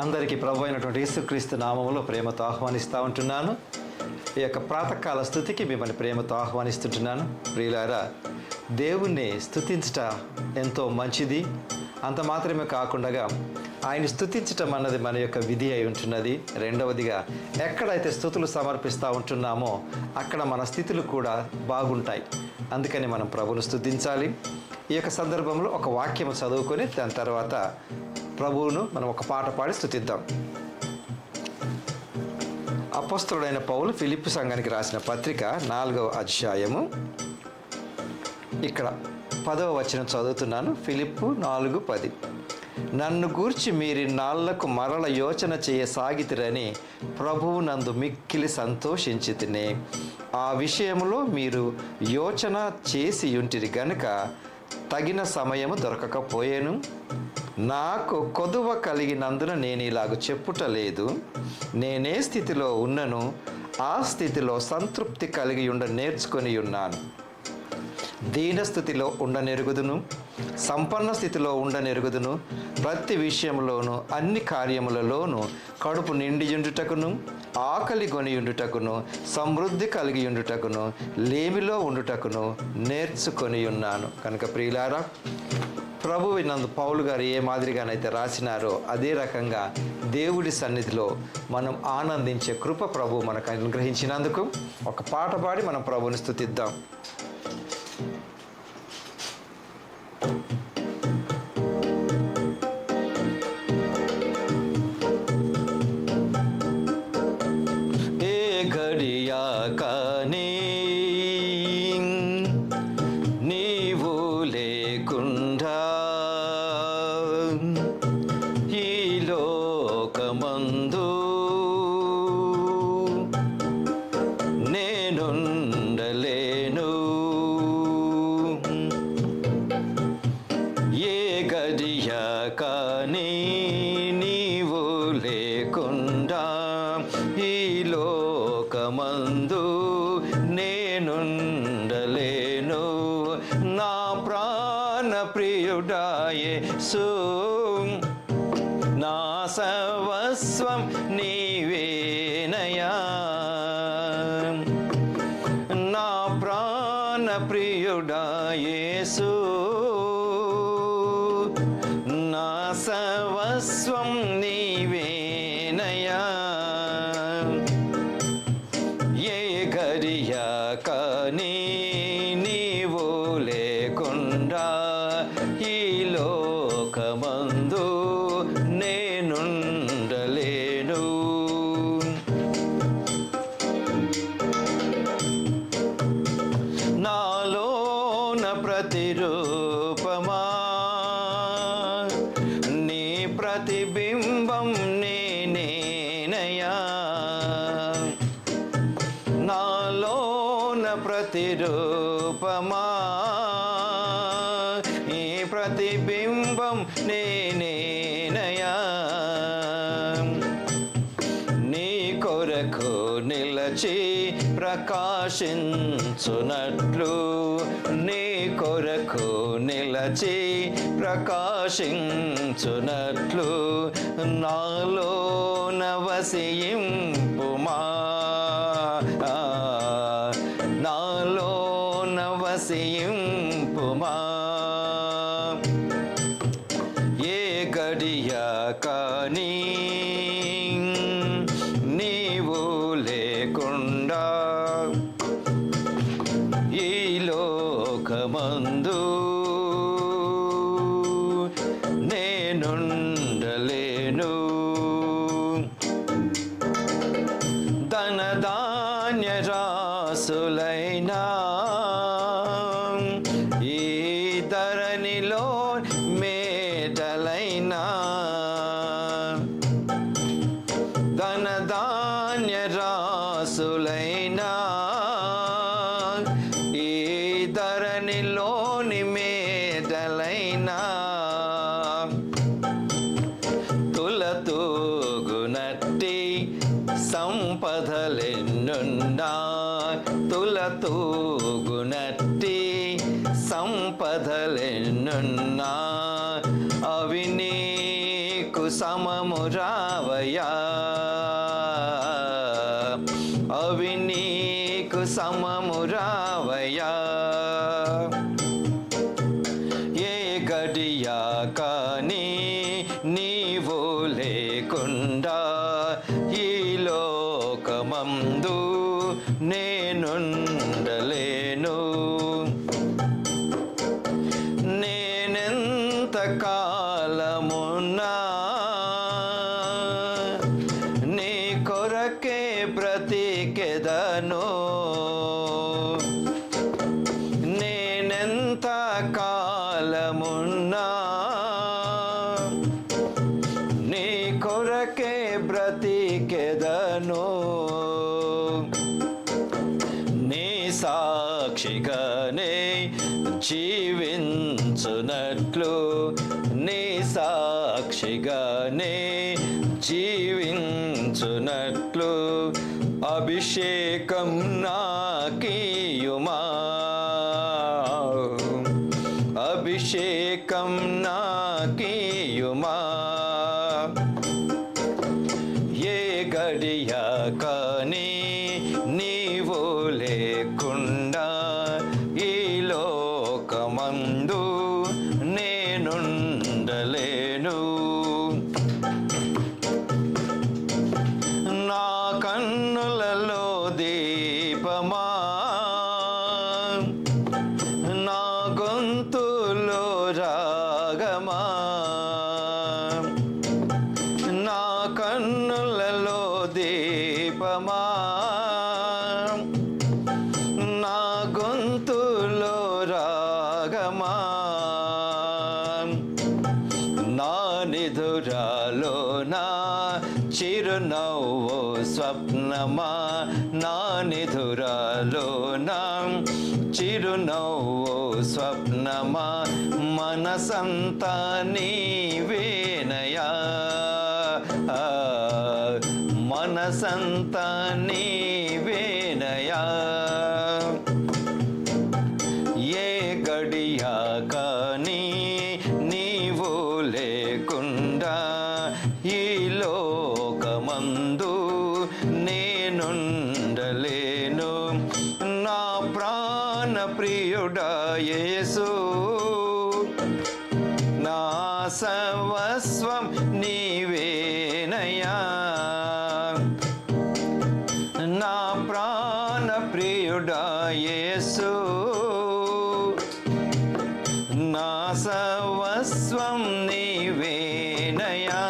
అందరికీ ప్రభు అయినటువంటి యేసుక్రీస్తు నామములో ప్రేమతో ఆహ్వానిస్తూ ఉంటున్నాను. ఈ యొక్క ప్రాతకాల స్థుతికి మిమ్మల్ని ప్రేమతో ఆహ్వానిస్తుంటున్నాను. ప్రియులారా దేవుణ్ణి స్థుతించట ఎంతో మంచిది. అంత మాత్రమే కాకుండా ఆయన స్థుతించటం అన్నది మన యొక్క విధి అయి ఉంటున్నది. రెండవదిగా ఎక్కడైతే స్థుతులు సమర్పిస్తూ ఉంటున్నామో అక్కడ మన స్థితులు కూడా బాగుంటాయి. అందుకని మనం ప్రభును స్థుతించాలి. ఈ యొక్క సందర్భంలో ఒక వాక్యం చదువుకొని దాని తర్వాత ప్రభువును మనం ఒక పాట పాడి స్థుతిద్దాం అపస్తుడైన పౌలు ఫిలిప్ సంఘానికి రాసిన పత్రిక నాలుగవ అధ్యాయము. ఇక్కడ పదవ వచనం చదువుతున్నాను. ఫిలిప్పు నాలుగు పది. నన్ను గూర్చి మీరి నాళ్ళకు మరల యోచన చేయసాగితిరని ప్రభువు నందు మిక్కిలి సంతోషించి తినే ఆ విషయంలో మీరు యోచన చేసి ఉంటిరి గనుక తగిన సమయము దొరకకపోయేను. నాకు కొదువ కలిగినందున నేను ఇలాగ చెప్పుట లేదు. నేనే స్థితిలో ఉన్నను ఆ స్థితిలో సంతృప్తి కలిగి ఉండ నేర్చుకొని ఉన్నాను. దీనస్థితిలో ఉండనెరుగుదును సంపన్న స్థితిలో ఉండనెరుగుదును ప్రతి విషయంలోనూ అన్ని కార్యములలోనూ కడుపు నిండియుండుటకును ఆకలి కొనియుండుటకును సమృద్ధి కలిగి ఉండుటకును లేమిలో ఉండుటకును నేర్చుకొని ఉన్నాను. కనుక ప్రియులారా ప్రభు వినందు పౌలు గారు ఏ మాదిరిగానైతే రాసినారో అదే రకంగా దేవుడి సన్నిధిలో మనం ఆనందించే కృప ప్రభు మనకు అనుగ్రహించినందుకు ఒక పాట పాడి మనం ప్రభుని స్థుతిద్దాం. ప్రియుడాయే సూ నా సర్వస్వం నీవేనయా. నా ప్రాణ ప్రియుడా నా సర్వస్వం నీవేనయా. ఏ గరియా కానీ నీవు లేకుండా దీపమా నీ ప్రతిబింబం నేనేనయా నాలోన ప్రతిరూపమా? ఈ ప్రతిబింబం నేనేనయా నీ కొరకు నిలచి ప్రకాశించునట్లు నిలచి ప్రకాశించునట్లు నాలో నవసింపుమా నాలో నవసింపుమా ఏ గడియ కానీ రాసులైనా ఈ ధరణిలోని మేటలైనా తులతూగునట్టి సంపదలెన్నున్నా తులతూగునట్టి సంపదలెన్నున్నా అవి నీకు సమము రావయా సమము రావయ్యా ఏ గడియా కానీ నీవు లేకుండా ఈ లోకమందు నేనుండలే. కొరకే బ్రతికెదను. నేనెంత కాలమున్నా నీ కొరకే బ్రతికెదను. నీ సాక్షిగానే జీవించునట్లు నీ సాక్షిగా అభిషేకం నాకీయుమా. అభిషేకం నాకీయుమా. ఏ గడియ కానీ నీవు లేకుండా నా గొంతులో రాగమా? నా కన్నులలో దీపమా? నా గొంతులో రాగమా? నా నిధురాలో నా చిరునవ్వు స్వప్నమా? స్వప్నమా? మనసంతా నీవేనయా? మనసంతా నీవేనయా? ఏ గడియా కానీ సర్వస్వం నీవేనయా నా ప్రాణ ప్రియుడా యేసు. నా సర్వస్వం నీవేనయా